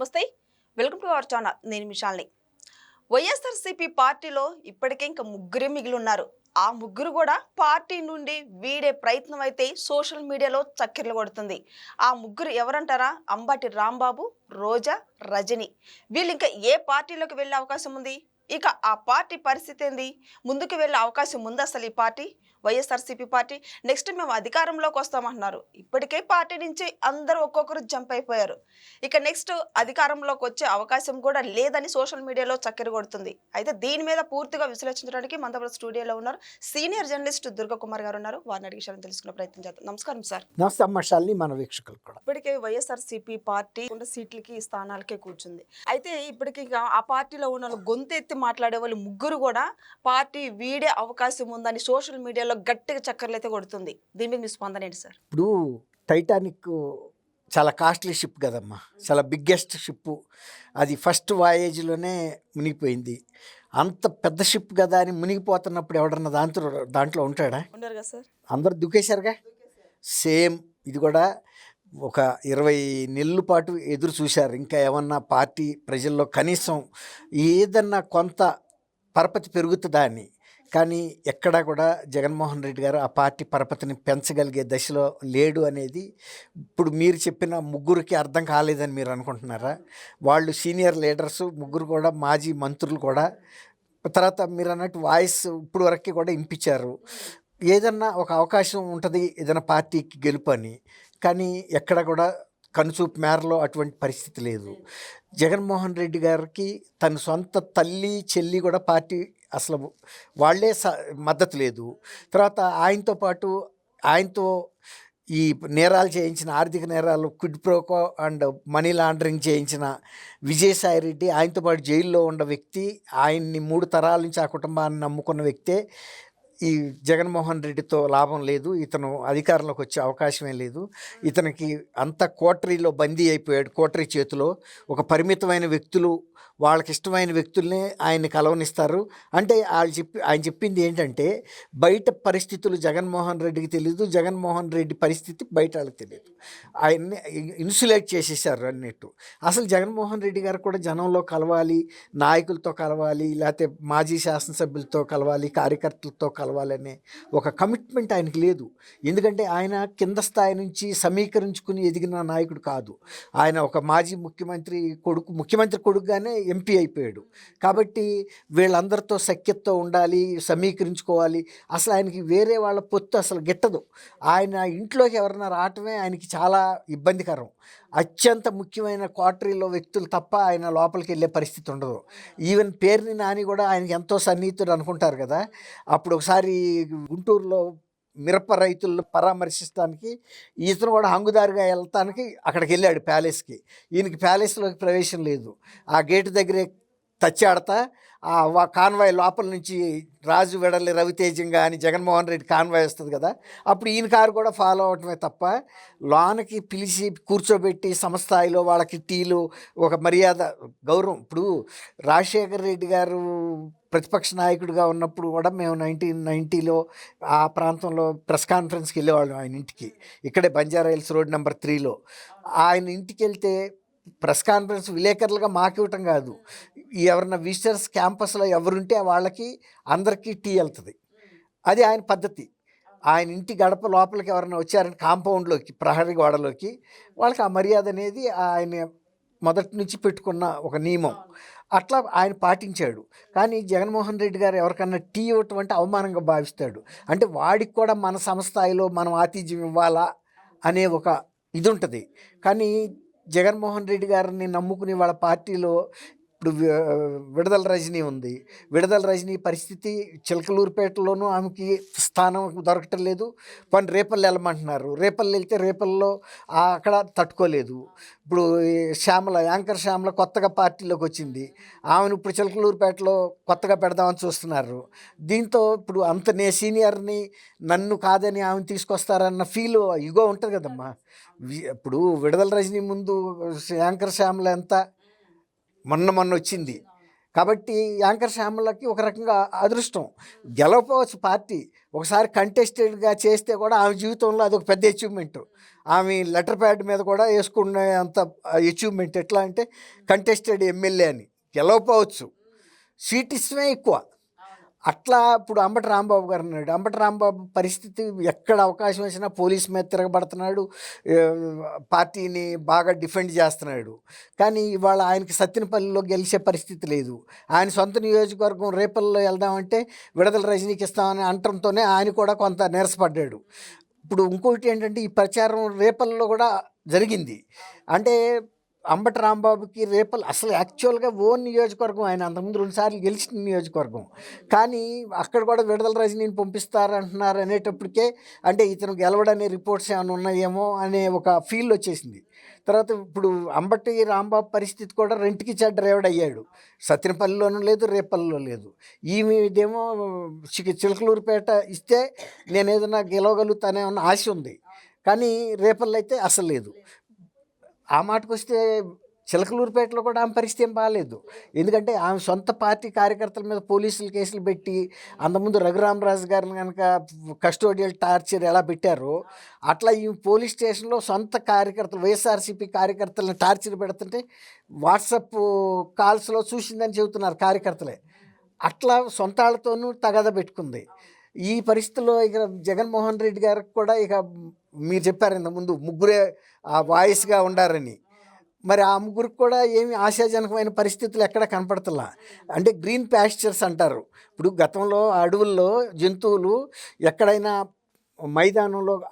నమస్తే. Welcome to our channel నేను మిషాల్ని వైఎస్ఆర్సీపీ పార్టీలో ఇప్పటికే ఇంకా ముగ్గురే మిగిలిన్నారు. ఆ ముగ్గురు కూడా పార్టీ నుండి వీడే ప్రయత్నం అయితే సోషల్ మీడియాలో చక్కెర్లు కొడుతుంది. ఆ ముగ్గురు ఎవరంటారా? అంబాటి రాంబాబు రోజా రజని. వీళ్ళు ఇంకా ఏ పార్టీలోకి వెళ్ళే అవకాశం ఉంది? ఇక ఆ పార్టీ పరిస్థితి ఏంది? ముందుకు వెళ్ళే అవకాశం ఉంది అసలు ఈ పార్టీ? వైఎస్ఆర్సీపీ పార్టీ నెక్స్ట్ మేము అధికారంలోకి వస్తామంటున్నారు. ఇప్పటికే పార్టీ నుంచి అందరూ ఒక్కొక్కరు జంప్ అయిపోయారు. ఇక నెక్స్ట్ అధికారంలోకి వచ్చే అవకాశం కూడా లేదని సోషల్ మీడియాలో చక్కెర కొడుతుంది. అయితే దీని మీద పూర్తిగా విశ్లేషించడానికి మనతో స్టూడియోలో ఉన్నారు సీనియర్ జర్నలిస్ట్ దుర్గా కుమార్ గారు ఉన్నారు. వారిని అడిగి తెలుసుకునే ప్రయత్నం చేద్దాం. నమస్కారం సార్. నమస్తే మన వీక్షకులు కూడా. ఇప్పటికే వైఎస్ఆర్సీపీ పార్టీ ఉన్న సీట్లకి స్థానాలకే కూర్చుంది. అయితే ఇప్పటికి ఆ పార్టీలో ఉన్న వాళ్ళు గొంతు ఎత్తి మాట్లాడే వాళ్ళు ముగ్గురు కూడా పార్టీ వీడే అవకాశం ఉందని సోషల్ మీడియాలో గట్టిగా చక్కర్లు అయితే కొడుతుంది. దీని మీద మీ స్పందన ఏంటి సార్? ఇప్పుడు టైటానిక్ చాలా కాస్ట్లీ షిప్ కదమ్మా. చాలా బిగ్గెస్ట్ షిప్ అది ఫస్ట్ వాయేజ్లోనే మునిగిపోయింది. అంత పెద్ద షిప్ కదా అని మునిగిపోతున్నప్పుడు ఎవడన్నా దాంట్లో దాంట్లో ఉంటాడా? అందరు దుకేశారుగా? సేమ్ ఇది కూడా ఒక ఇరవై నెలల పాటు ఎదురు చూశారు. ఇంకా ఏమన్నా పార్టీ ప్రజల్లో కనీసం ఏదన్నా కొంత పరపతి పెరుగుతుందా అని. కానీ ఎక్కడా కూడా జగన్మోహన్ రెడ్డి గారు ఆ పార్టీ పరపతిని పెంచగలిగే దశలో లేడు అనేది ఇప్పుడు మీరు చెప్పిన ముగ్గురికి అర్థం కాలేదని మీరు అనుకుంటున్నారా? వాళ్ళు సీనియర్ లీడర్స్ ముగ్గురు కూడా మాజీ మంత్రులు కూడా. తర్వాత మీరు అన్నట్టు వాయిస్ ఇప్పుడు వరకు కూడా ఇంపించారు ఏదన్నా ఒక అవకాశం ఉంటుంది ఏదైనా పార్టీకి గెలుపు అని. కానీ ఎక్కడ కూడా కనుచూపు మేరలో అటువంటి పరిస్థితి లేదు. జగన్మోహన్ రెడ్డి గారికి తన సొంత తల్లి చెల్లి కూడా పార్టీ అసలు వాళ్ళే స మద్దతు లేదు. తర్వాత ఆయనతో పాటు ఆయనతో ఈ నేరాలు చేయించిన ఆర్థిక నేరాలు quid pro quo and money laundering చేయించిన విజయసాయి రెడ్డి ఆయనతో పాటు జైల్లో ఉన్న వ్యక్తి ఆయన్ని మూడు తరాల నుంచి ఆ కుటుంబాన్ని నమ్ముకున్న వ్యక్తే ఈ జగన్మోహన్ రెడ్డితో లాభం లేదు ఇతను అధికారంలోకి వచ్చే అవకాశమే లేదు. ఇతనికి అంత కోటరీలో బందీ అయిపోయాడు కోటరీ చేతిలో. ఒక పరిమితమైన వ్యక్తులు వాళ్ళకి ఇష్టమైన వ్యక్తుల్ని ఆయన్ని కలవనిస్తారు. అంటే వాళ్ళు చెప్పి ఆయన చెప్పింది ఏంటంటే బయట పరిస్థితులు జగన్మోహన్ రెడ్డికి తెలియదు జగన్మోహన్ రెడ్డి పరిస్థితి బయట వాళ్ళకి తెలియదు ఆయన్ని ఇన్సులేట్ చేసేసారు అన్నట్టు. అసలు జగన్మోహన్ రెడ్డి గారు కూడా జనంలో కలవాలి నాయకులతో కలవాలి లేకపోతే మాజీ శాసనసభ్యులతో కలవాలి కార్యకర్తలతో కలవాలనే ఒక కమిట్మెంట్ ఆయనకి లేదు. ఎందుకంటే ఆయన కింద స్థాయి నుంచి సమీకరించుకుని ఎదిగిన నాయకుడు కాదు. ఆయన ఒక మాజీ ముఖ్యమంత్రి కొడుకు ముఖ్యమంత్రి కొడుకుగానే ఎంపీ అయిపోయాడు. కాబట్టి వీళ్ళందరితో సఖ్యతతో ఉండాలి సమీకరించుకోవాలి. అసలు ఆయనకి వేరే వాళ్ళ పొత్తు అసలు గిట్టదు. ఆయన ఇంట్లోకి ఎవరైనా రావటమే ఆయనకి చాలా ఇబ్బందికరం. అత్యంత ముఖ్యమైన క్వార్టరీలో వ్యక్తులు తప్ప ఆయన లోపలికి వెళ్ళే పరిస్థితి ఉండదు. ఈవెన్ పేరుని నాని కూడా ఆయనకి ఎంతో సన్నిహితుడు అనుకుంటారు కదా. అప్పుడు ఒకసారి గుంటూరులో మిరప రైతులను పరామర్శిస్తానికి ఈతను కూడా హంగుదారిగా వెళ్తానికి అక్కడికి వెళ్ళాడు ప్యాలెస్కి. ఈయనకి ప్యాలెస్లోకి ప్రవేశం లేదు. ఆ గేటు దగ్గరే తచ్చాడతా ఆడతా కాన్వాయ్ లోపల నుంచి రాజు వెడల్లి రవితేజంగా అని జగన్మోహన్ రెడ్డి కాన్వాయ్ వస్తుంది కదా అప్పుడు ఈయన కారు కూడా ఫాలో అవటమే తప్ప లోనకి పిలిచి కూర్చోబెట్టి సమస్థాయిలో వాళ్ళకి టీలు ఒక మర్యాద గౌరవం. ఇప్పుడు రాజశేఖర్ రెడ్డి గారు ప్రతిపక్ష నాయకుడిగా ఉన్నప్పుడు కూడా మేము నైన్టీన్ నైంటీలో ఆ ప్రాంతంలో ప్రెస్ కాన్ఫరెన్స్కి వెళ్ళేవాళ్ళం ఆయన ఇంటికి ఇక్కడే బంజారా హిల్స్ రోడ్ నెంబర్ త్రీలో. ఆయన ఇంటికి వెళ్తే ప్రెస్ కాన్ఫరెన్స్ విలేకరులుగా మాకు ఇవ్వటం కాదు ఎవరన్నా విజిటర్స్ క్యాంపస్లో ఎవరుంటే వాళ్ళకి అందరికీ టీ వెళ్తుంది. అది ఆయన పద్ధతి. ఆయన ఇంటి గడప లోపలికి ఎవరైనా వచ్చారని కాంపౌండ్లోకి ప్రహరీ గోడలోకి వాళ్ళకి ఆ మర్యాద అనేది ఆయన మొదటి నుంచి పెట్టుకున్న ఒక నియమం. అట్లా ఆయన పాటించాడు. కానీ జగన్మోహన్ రెడ్డి గారు ఎవరికన్నా టీ ఇవ్వటం అంటే అవమానంగా భావిస్తాడు. అంటే వాడికి కూడా మన సంస్థాయిలో మనం ఆతిథ్యం ఇవ్వాలా అనే ఒక ఇది ఉంటుంది. కానీ జగన్మోహన్ రెడ్డి గారిని నమ్ముకుని వాళ్ళ పార్టీలో ఇప్పుడు విడుదల రజనీ ఉంది. విడుదల రజనీ పరిస్థితి చిలకలూరుపేటలోనూ ఆమెకి స్థానం దొరకటం లేదు. పని రేపల్లి వెళ్ళమంటున్నారు. రేపల్లి వెళ్తే రేపల్లో అక్కడ తట్టుకోలేదు. ఇప్పుడు శ్యామల యాంకర్ శ్యామల కొత్తగా పార్టీలోకి వచ్చింది. ఆమెను ఇప్పుడు చిలకలూరుపేటలో కొత్తగా పెడదామని చూస్తున్నారు. దీంతో ఇప్పుడు అంత నే సీనియర్ని నన్ను కాదని ఆమెను తీసుకొస్తారన్న ఫీల్ ఇగో ఉంటుంది కదమ్మా. వి- ఇప్పుడు విడుదల రజనీ ముందు యాంకర్ శ్యామల ఎంత మొన్న మొన్న వచ్చింది. కాబట్టి యాంకర్ శ్యామలకి ఒక రకంగా అదృష్టం. గెలవపోవచ్చు పార్టీ. ఒకసారి కంటెస్టెడ్గా చేస్తే కూడా ఆమె జీవితంలో అదొక పెద్ద అచీవ్మెంట్. ఆమె లెటర్ ప్యాడ్ మీద కూడా వేసుకునే అంత అచీవ్మెంట్. ఎట్లా అంటే కంటెస్టెడ్ ఎమ్మెల్యే అని. గెలవపోవచ్చు సీట్ ఇష్టమే ఎక్కువ. అట్లా ఇప్పుడు అంబటి రాంబాబు గారు అన్నాడు. అంబటి రాంబాబు పరిస్థితి ఎక్కడ అవకాశం వచ్చినా పోలీస్ మీద తిరగబడుతున్నాడు. పార్టీని బాగా డిఫెండ్ చేస్తున్నాడు. కానీ ఇవాళ ఆయనకి సత్తినపల్లిలో గెలిచే పరిస్థితి లేదు. ఆయన సొంత నియోజకవర్గం రేపల్లో వెళ్దామంటే విడదల రజనీకి ఇస్తామని అంటంతోనే ఆయన కూడా కొంత నీరసపడ్డాడు. ఇప్పుడు ఇంకొకటి ఏంటంటే ఈ ప్రచారం రేపల్లో కూడా జరిగింది. అంటే అంబటి రాంబాబుకి రేపల్ అసలు యాక్చువల్గా ఓన్ నియోజకవర్గం ఆయన అంతకుముందు రెండుసార్లు గెలిచిన నియోజకవర్గం. కానీ అక్కడ కూడా విడుదల రజనీని పంపిస్తారంటున్నారు అనేటప్పటికే అంటే ఇతను గెలవడనే రిపోర్ట్స్ ఏమైనా ఉన్నాయేమో అనే ఒక ఫీల్ వచ్చేసింది. తర్వాత ఇప్పుడు అంబటి రాంబాబు పరిస్థితి కూడా రెంట్కి చెడ్డ డ్రైవర్ అయ్యాడు. సత్యనపల్లిలోనూ లేదు రేపల్లిలో లేదు. ఈమె ఇదేమో చిలకలూరుపేట ఇస్తే నేను ఏదైనా గెలవగలుగుతానే ఉన్న ఆశ ఉంది. కానీ రేపల్లో అయితే అసలు లేదు. ఆ మాటకు వస్తే చిలకలూరుపేటలో కూడా ఆమె పరిస్థితి ఏం బాగాలేదు ఎందుకంటే ఆమె సొంత పార్టీ కార్యకర్తల మీద పోలీసులు కేసులు పెట్టి అంతకుముందు రఘురామరాజు గారిని కనుక కస్టోడియల్ టార్చర్ ఎలా పెట్టారో అట్లా ఈ పోలీస్ స్టేషన్లో సొంత కార్యకర్తలు వైఎస్ఆర్సీపీ కార్యకర్తలను టార్చర్ పెడుతుంటే వాట్సప్ కాల్స్లో చూసిందని చెబుతున్నారు కార్యకర్తలే. అట్లా సొంత తగద పెట్టుకుంది. ఈ పరిస్థితుల్లో ఇక జగన్మోహన్ రెడ్డి గారికి కూడా ఇక మీరు చెప్పారు ఇంతకుముందు ముగ్గురే ఆ వాయిస్గా ఉండారని. మరి ఆ ముగ్గురికి కూడా ఏమి ఆశాజనకమైన పరిస్థితులు ఎక్కడ కనపడతలా? అంటే గ్రీన్ ప్యాస్చర్స్ అంటారు. ఇప్పుడు గతంలో అడవుల్లో జంతువులు ఎక్కడైనా మైదానంలో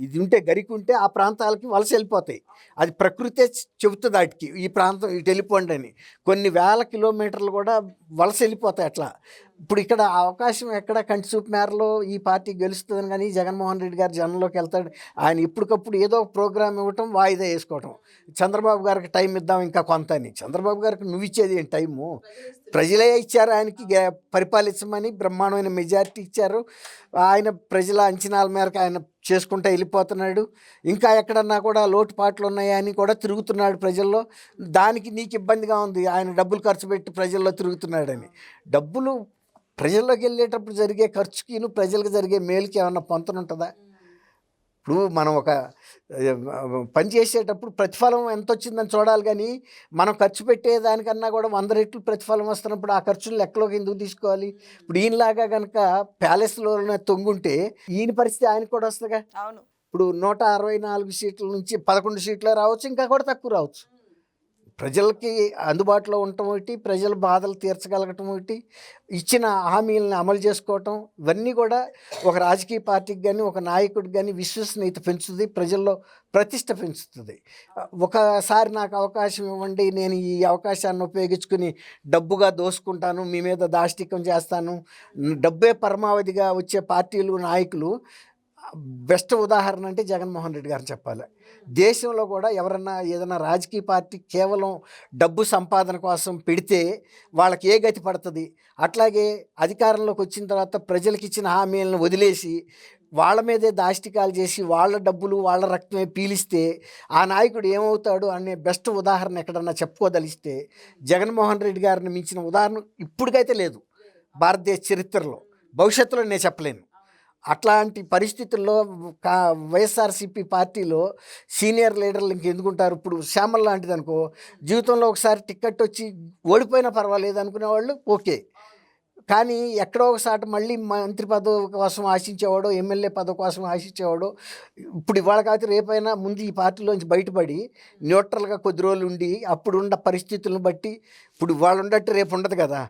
ఇది ఉంటే గరికి ఉంటే ఆ ప్రాంతాలకి వలస వెళ్ళిపోతాయి. అది ప్రకృతే చెబుతుంది వాటికి ఈ ప్రాంతం ఇటు వెళ్ళిపోండి అని. కొన్ని వేల కిలోమీటర్లు కూడా వలస వెళ్ళిపోతాయి అట్లా. ఇప్పుడు ఇక్కడ అవకాశం ఎక్కడ? కంటి చూపు మేరలో ఈ పార్టీ గెలుస్తుందని కానీ జగన్మోహన్ రెడ్డి గారు జనంలోకి వెళ్తాడు. ఆయన ఇప్పటికప్పుడు ఏదో ఒక ప్రోగ్రామ్ ఇవ్వటం వాయిదా వేసుకోవటం. చంద్రబాబు గారికి టైం ఇద్దాం ఇంకా కొంత అని చంద్రబాబు గారికి నువ్వు ఇచ్చేది ఏంటి టైము? ప్రజలే ఇచ్చారు ఆయనకి పరిపాలించమని బ్రహ్మాండమైన మెజారిటీ ఇచ్చారు. ఆయన ప్రజల అంచనాల మేరకు ఆయన చేసుకుంటూ వెళ్ళిపోతున్నాడు. ఇంకా ఎక్కడన్నా కూడా లోటుపాట్లు ఉన్నాయా అని కూడా తిరుగుతున్నాడు ప్రజల్లో. దానికి నీకు ఇబ్బందిగా ఉంది. ఆయన డబ్బులు ఖర్చు పెట్టి ప్రజల్లో తిరుగుతున్నాడని. డబ్బులు ప్రజల్లోకి వెళ్ళేటప్పుడు జరిగే ఖర్చుకిను ప్రజలకు జరిగే మేలుకి ఏమన్నా పొంతన ఉంటుందా ఇప్పుడు మనం ఒక పని చేసేటప్పుడు ప్రతిఫలం ఎంత వచ్చిందని చూడాలి కానీ మనం ఖర్చు పెట్టేదానికన్నా కూడా వంద రెట్లు ప్రతిఫలం వస్తున్నప్పుడు ఆ ఖర్చులు లెక్కలోకి ఎందుకు తీసుకోవాలి? ఇప్పుడు ఈయనలాగా కనుక ప్యాలెస్లోనే తొంగుంటే ఈయన పరిస్థితి ఆయనకు కూడా వస్తుందిగా. అవును. ఇప్పుడు నూట అరవై నాలుగు సీట్ల నుంచి పదకొండు సీట్లే రావచ్చు ఇంకా కూడా తక్కువ రావచ్చు. ప్రజలకి అందుబాటులో ఉండటం ఒకటి ప్రజల బాధలు తీర్చగలగటం ఒకటి ఇచ్చిన హామీలను అమలు చేసుకోవటం ఇవన్నీ కూడా ఒక రాజకీయ పార్టీకి కానీ ఒక నాయకుడికి కానీ విశ్వసనీయత పెంచుతుంది ప్రజల్లో ప్రతిష్ట పెంచుతుంది. ఒకసారి నాకు అవకాశం ఇవ్వండి నేను ఈ అవకాశాన్ని ఉపయోగించుకుని డబ్బుగా దోసుకుంటాను మీ మీద దాష్టికం చేస్తాను. డబ్బే పరమావధిగా వచ్చే పార్టీలు నాయకులు బెస్ట్ ఉదాహరణ అంటే జగన్మోహన్ రెడ్డి గారిని చెప్పాలి. దేశంలో కూడా ఎవరన్నా ఏదైనా రాజకీయ పార్టీ కేవలం డబ్బు సంపాదన కోసం పెడితే వాళ్ళకి ఏ గతి పడుతుంది? అట్లాగే అధికారంలోకి వచ్చిన తర్వాత ప్రజలకు ఇచ్చిన హామీలను వదిలేసి వాళ్ళ మీదే దాష్టికాలు చేసి వాళ్ళ డబ్బులు వాళ్ళ రక్తమే పీలిస్తే ఆ నాయకుడు ఏమవుతాడు అనే బెస్ట్ ఉదాహరణ ఎక్కడన్నా చెప్పుకోదలిస్తే జగన్మోహన్ రెడ్డి గారిని మించిన ఉదాహరణ ఇప్పటికైతే లేదు. భారతదేశ చరిత్రలో. భవిష్యత్తులో నేను చెప్పలేను. అట్లాంటి పరిస్థితుల్లో కా వైఎస్ఆర్సీపీ పార్టీలో సీనియర్ లీడర్లు ఇంకెందుకుంటారు? ఇప్పుడు శ్యామల్ లాంటిది అనుకో జీవితంలో ఒకసారి టికెట్ వచ్చి ఓడిపోయినా పర్వాలేదు అనుకునే వాళ్ళు ఓకే. కానీ ఎక్కడో ఒకసారి మళ్ళీ మంత్రి పదవి కోసం ఆశించేవాడు ఎమ్మెల్యే పదవి కోసం ఆశించేవాడు ఇప్పుడు ఇవాళ కాకపోతే రేపైనా ముందు ఈ పార్టీలోంచి బయటపడి న్యూట్రల్గా కొద్ది రోజులు ఉండి అప్పుడు ఉన్న పరిస్థితులను బట్టి ఇప్పుడు వాళ్ళు ఉండట్టు రేపు ఉండదు కదా.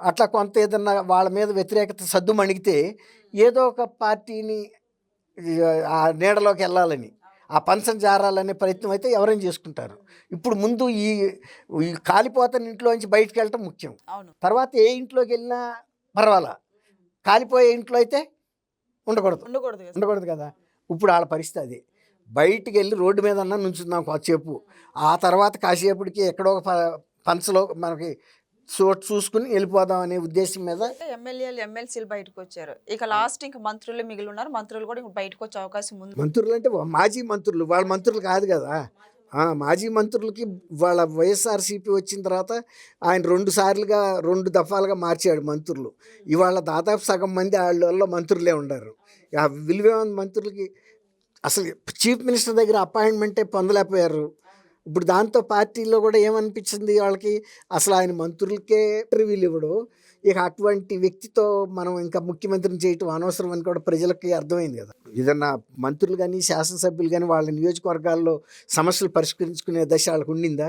అట్లా కొంత ఏదన్నా వాళ్ళ మీద వ్యతిరేకత సద్దు మణిగితే ఏదో ఒక పార్టీని ఆ నీడలోకి వెళ్ళాలని ఆ పంచం జారాలనే ప్రయత్నం అయితే ఎవరైనా చేసుకుంటారు. ఇప్పుడు ముందు ఈ కాలిపోతున్న ఇంట్లోంచి బయటకు వెళ్ళటం ముఖ్యం. తర్వాత ఏ ఇంట్లోకి వెళ్ళినా పర్వాలా. కాలిపోయే ఇంట్లో అయితే ఉండకూడదు. ఉండకూడదు. ఉండకూడదు కదా. ఇప్పుడు వాళ్ళ పరిస్థితి అది. బయటికి వెళ్ళి రోడ్డు మీద అన్నా నుంచుందాం కాసేపు. ఆ తర్వాత కాసేపటికి ఎక్కడో ఒక పంచలో మనకి చోటు చూసుకుని వెళ్ళిపోదాం అనే ఉద్దేశం మీద ఎమ్మెల్యేలు ఎమ్మెల్సీలు బయటకు వచ్చారు. ఇక లాస్ట్ ఇంకా మంత్రులు మిగిలి ఉన్నారు. మంత్రులు కూడా ఇంక బయటకు వచ్చే అవకాశం ఉంది. మంత్రులు అంటే మాజీ మంత్రులు. వాళ్ళ మంత్రులు కాదు కదా. మాజీ మంత్రులకి వాళ్ళ వైఎస్ఆర్సీపీ వచ్చిన తర్వాత ఆయన రెండు సార్లుగా రెండు దఫాలుగా మార్చాడు మంత్రులు. ఇవాళ దాదాపు సగం మంది వాళ్ళ మంత్రులే ఉండారు. ఆ విలువైన మంత్రులకి అసలు చీఫ్ మినిస్టర్ దగ్గర అపాయింట్మెంటే పొందలేకపోయారు. ఇప్పుడు దాంతో పార్టీలో కూడా ఏమనిపించింది వాళ్ళకి అసలు ఆయన మంత్రులకే ఇంటర్వ్యూలు ఇవ్వడు ఇక అటువంటి వ్యక్తితో మనం ఇంకా ముఖ్యమంత్రిని చేయటం అనవసరం అని కూడా ప్రజలకి అర్థమైంది కదా. ఏదన్నా మంత్రులు కానీ శాసనసభ్యులు కానీ వాళ్ళ నియోజకవర్గాల్లో సమస్యలు పరిష్కరించుకునే దశ వాళ్ళకు ఉండిందా?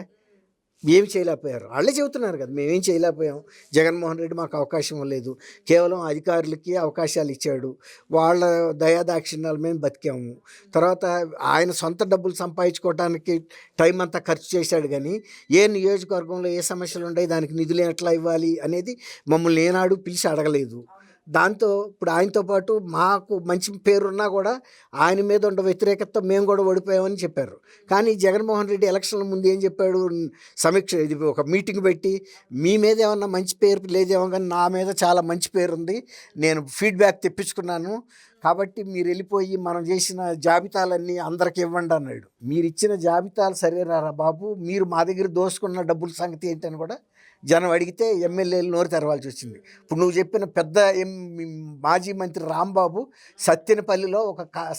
ఏమి చేయలేకపోయారు. వాళ్ళే చెబుతున్నారు కదా మేమేం చేయలేకపోయాం. జగన్మోహన్ రెడ్డి మాకు అవకాశం లేదు. కేవలం అధికారులకి అవకాశాలు ఇచ్చాడు. వాళ్ళ దయాదాక్షిణ్యాల మేము బతికాము. తర్వాత ఆయన సొంత డబ్బులు సంపాదించుకోవడానికి టైం అంతా ఖర్చు చేశాడు కానీ ఏ నియోజకవర్గంలో ఏ సమస్యలు ఉన్నాయి దానికి నిధులు ఎట్లా ఇవ్వాలి అనేది మమ్మల్ని ఏనాడు పిలిచి అడగలేదు. దాంతో ఇప్పుడు ఆయనతో పాటు మాకు మంచి పేరున్నా కూడా ఆయన మీద ఉన్న వ్యతిరేకత మేము కూడా ఓడిపోయామని చెప్పారు. కానీ జగన్మోహన్ రెడ్డి ఎలక్షన్ల ముందు ఏం చెప్పాడు? సమీక్ష ఇది ఒక మీటింగ్ పెట్టి మీ మీద ఏమన్నా మంచి పేరు లేదేమో కానీ నా మీద చాలా మంచి పేరు ఉంది. నేను ఫీడ్బ్యాక్ తెప్పించుకున్నాను. కాబట్టి మీరు వెళ్ళిపోయి మనం చేసిన జాబితాలన్నీ అందరికి ఇవ్వండి అన్నాడు. మీరు ఇచ్చిన జాబితాలు సరేరా బాబు? మీరు మా దగ్గర దోసుకున్న డబ్బుల సంగతి ఏంటని కూడా జనం అడిగితే ఎమ్మెల్యేలు నోరు తెరవాల్సి వచ్చింది. ఇప్పుడు నువ్వు చెప్పిన పెద్ద ఎం మాజీ మంత్రి రాంబాబు సత్యనపల్లిలో ఒక కా-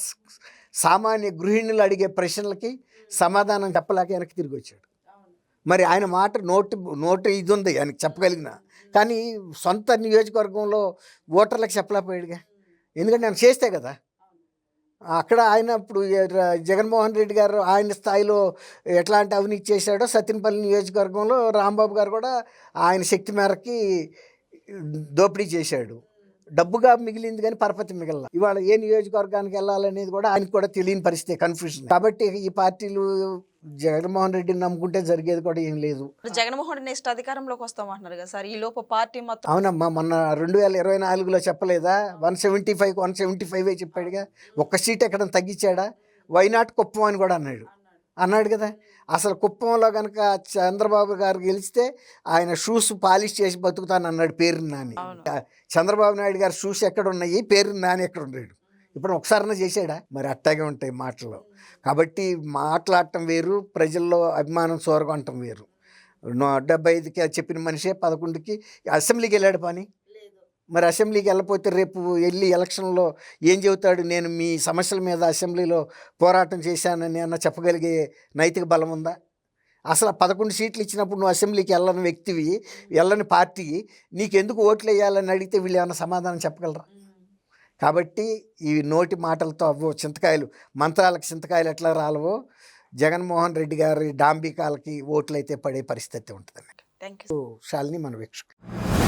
సామాన్య గృహిణులు అడిగే ప్రశ్నలకి సమాధానం చెప్పలేక వెనక్కి తిరిగి వచ్చాడు. మరి ఆయన మాట నోటు నోటు ఇది ఉంది ఆయనకి చెప్పగలిగిన. కానీ సొంత నియోజకవర్గంలో ఓటర్లకు చెప్పలేకపోయాడుగా. ఎందుకంటే ఆయన చేస్తే కదా. అక్కడ ఆయన ఇప్పుడు జగన్మోహన్ రెడ్డి గారు ఆయన స్థాయిలో ఎట్లాంటి అవినీతి చేశాడో సత్యనపల్లి నియోజకవర్గంలో రాంబాబు గారు కూడా ఆయన శక్తి మేరకి దోపిడీ చేశాడు. డబ్బుగా మిగిలింది కానీ పరపతి మిగల ఇవాళ ఏ నియోజకవర్గానికి వెళ్ళాలనేది కూడా ఆయనకు కూడా తెలియని పరిస్థితి కన్ఫ్యూజన్ కాబట్టి ఈ పార్టీలు జగన్మోహన్ రెడ్డిని నమ్ముకుంటే జరిగేది కూడా ఏం లేదు. జగన్మోహన్ రెడ్డి నెక్స్ట్ అధికారంలోకి వస్తామంటున్నారు కదా సార్ ఈ లోపు పార్టీ మొత్తం అవునమ్మా మొన్న రెండు వేల ఇరవై నాలుగులో చెప్పలేదా? One seventy five one seventy five చెప్పాడుగా ఒక్క సీట్ ఎక్కడ తగ్గించాడా? వైనాట్ కుప్పం అని కూడా అన్నాడు. అన్నాడు కదా. అసలు కుప్పంలో కనుక చంద్రబాబు గారు గెలిస్తే ఆయన షూస్ పాలిష్ చేసి బతుకుతాను అన్నాడు పేరు నాని. చంద్రబాబు నాయుడు గారు షూస్ ఎక్కడ ఉన్నాయి? పేరు నాని ఎక్కడ ఉన్నాడు? ఇప్పుడు ఒకసారైనా చేశాడా? మరి అట్టాగే ఉంటాయి మాటలు. కాబట్టి మాట్లాడటం వేరు ప్రజల్లో అభిమానం సోరగొనటం వేరు. డెబ్బై ఐదుకి చెప్పిన మనిషే పదకొండుకి అసెంబ్లీకి వెళ్ళాడు పని? మరి అసెంబ్లీకి వెళ్ళకపోతే రేపు వెళ్ళి ఎలక్షన్లో ఏం చెబుతాడు? నేను మీ సమస్యల మీద అసెంబ్లీలో పోరాటం చేశానని అన్న చెప్పగలిగే నైతిక బలం ఉందా? అసలు పదకొండు సీట్లు ఇచ్చినప్పుడు నువ్వు అసెంబ్లీకి వెళ్ళని వ్యక్తివి వెళ్ళని పార్టీ నీకెందుకు ఓట్లు వేయాలని అడిగితే వీళ్ళు ఏమైనా సమాధానం చెప్పగలరా? కాబట్టి ఈ నోటి మాటలతో అవ్వో చింతకాయలు మంత్రాలకు చింతకాయలు ఎట్లా రాలవో జగన్మోహన్ రెడ్డి గారి డాంబికాలకి ఓట్లు అయితే పడే పరిస్థితి ఉంటుందండి థ్యాంక్ యూ శాలిని మన వీక్షకులు